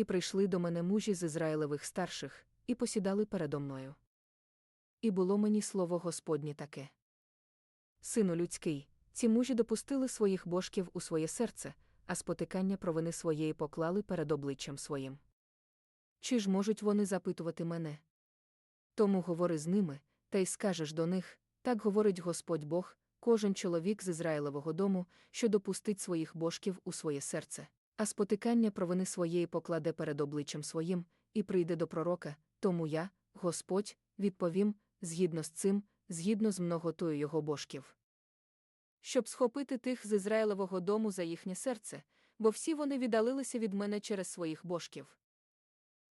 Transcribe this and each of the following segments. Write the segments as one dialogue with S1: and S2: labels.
S1: І прийшли до мене мужі з Ізраїлевих старших, і посідали передо мною. І було мені слово Господнє таке. Сину людський, ці мужі допустили своїх божків у своє серце, а спотикання провини своєї поклали перед обличчям своїм. Чи ж можуть вони запитувати мене? Тому говори з ними, та й скажеш до них так говорить Господь Бог, кожен чоловік з Ізраїлевого дому, що допустить своїх божків у своє серце, а спотикання провини своєї покладе перед обличчям своїм, і прийде до пророка, тому я, Господь, відповім, згідно з цим, згідно з многотою його божків. Щоб схопити тих з Ізраїлевого дому за їхнє серце, бо всі вони віддалилися від мене через своїх божків.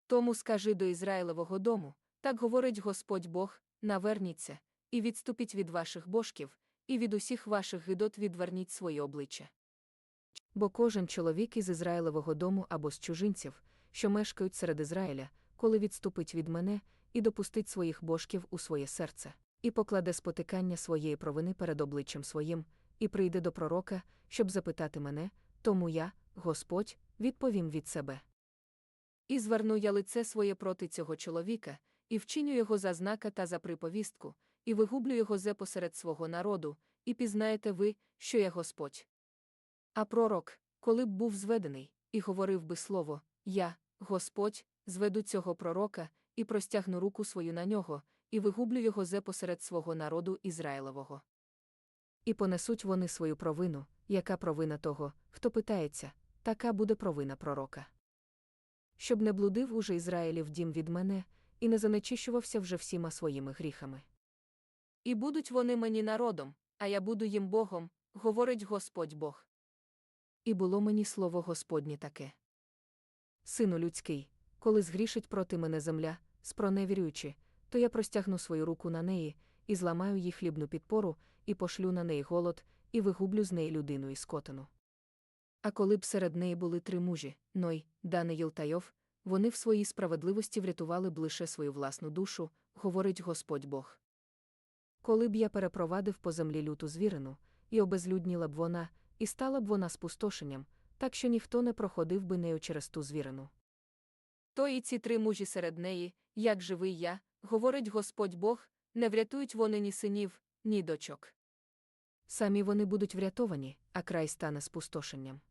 S1: Тому скажи до Ізраїлевого дому, так говорить Господь Бог, наверніться, і відступіть від ваших божків, і від усіх ваших гидот відверніть своє обличчя. Бо кожен чоловік із Ізраїлевого дому або з чужинців, що мешкають серед Ізраїля, коли відступить від мене, і допустить своїх божків у своє серце, і покладе спотикання своєї провини перед обличчям своїм, і прийде до пророка, щоб запитати мене, тому я, Господь, відповім від себе. І зверну я лице своє проти цього чоловіка, і вчиню його за знака та за приповістку, і вигублю його зе посеред свого народу, і пізнаєте ви, що я Господь. А пророк, коли б був зведений, і говорив би слово Я, Господь, зведу цього пророка, і простягну руку свою на нього, і вигублю його зе посеред свого народу Ізраїлового. І понесуть вони свою провину, яка провина того, хто питається, така буде провина пророка. Щоб не блудив уже Ізраїлів дім від мене, і не занечищувався вже всіма своїми гріхами. І будуть вони мені народом, а я буду їм Богом, говорить Господь Бог. І було мені слово Господнє таке. Сину людський, коли згрішить проти мене земля, спроневірюючи, то я простягну свою руку на неї, і зламаю їй хлібну підпору, і пошлю на неї голод, і вигублю з неї людину і скотину. А коли б серед неї були три мужі Ной, Даниїл та Йов, вони в своїй справедливості врятували б лише свою власну душу, говорить Господь Бог. Коли б я перепровадив по землі люту звірину, і обезлюдніла б вона, і стала б вона спустошенням, так що ніхто не проходив би нею через ту звірину. То і ці три мужі серед неї, як живий я, говорить Господь Бог, не врятують вони ні синів, ні дочок. Самі вони будуть врятовані, а край стане спустошенням.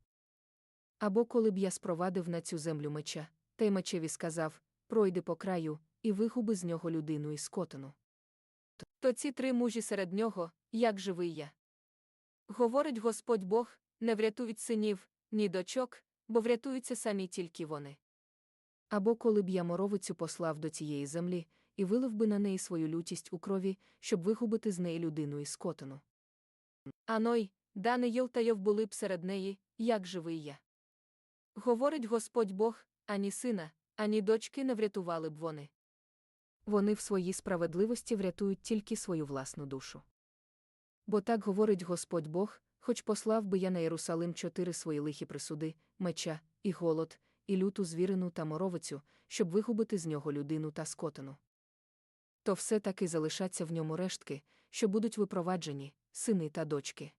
S1: Або коли б я спровадив на цю землю меча, та й мечеві сказав пройди по краю, і вигуби з нього людину і скотину. То ці три мужі серед нього, як живий я. Говорить Господь Бог, не врятують синів, ні дочок, бо врятуються самі тільки вони. Або коли б я моровицю послав до цієї землі, і вилив би на неї свою лютість у крові, щоб вигубити з неї людину і скотину. Аной, Даниїл та були б серед неї, як живий я. Говорить Господь Бог, ані сина, ані дочки не врятували б вони. Вони в своїй справедливості врятують тільки свою власну душу. Бо так говорить Господь Бог, хоч послав би я на Єрусалим чотири свої лихі присуди, меча, і голод, і люту звірину та моровицю, щоб вигубити з нього людину та скотину. То все таки залишаться в ньому рештки, що будуть випроваджені, сини та дочки.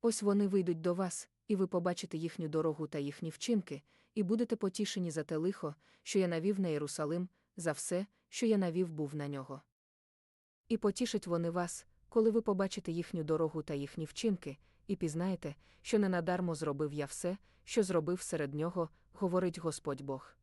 S1: Ось вони вийдуть до вас, і ви побачите їхню дорогу та їхні вчинки, і будете потішені за те лихо, що я навів на Єрусалим, за все, що я навів був на нього. І потішать вони вас, коли ви побачите їхню дорогу та їхні вчинки, і пізнаєте, що ненадармо зробив я все, що зробив серед нього, говорить Господь Бог.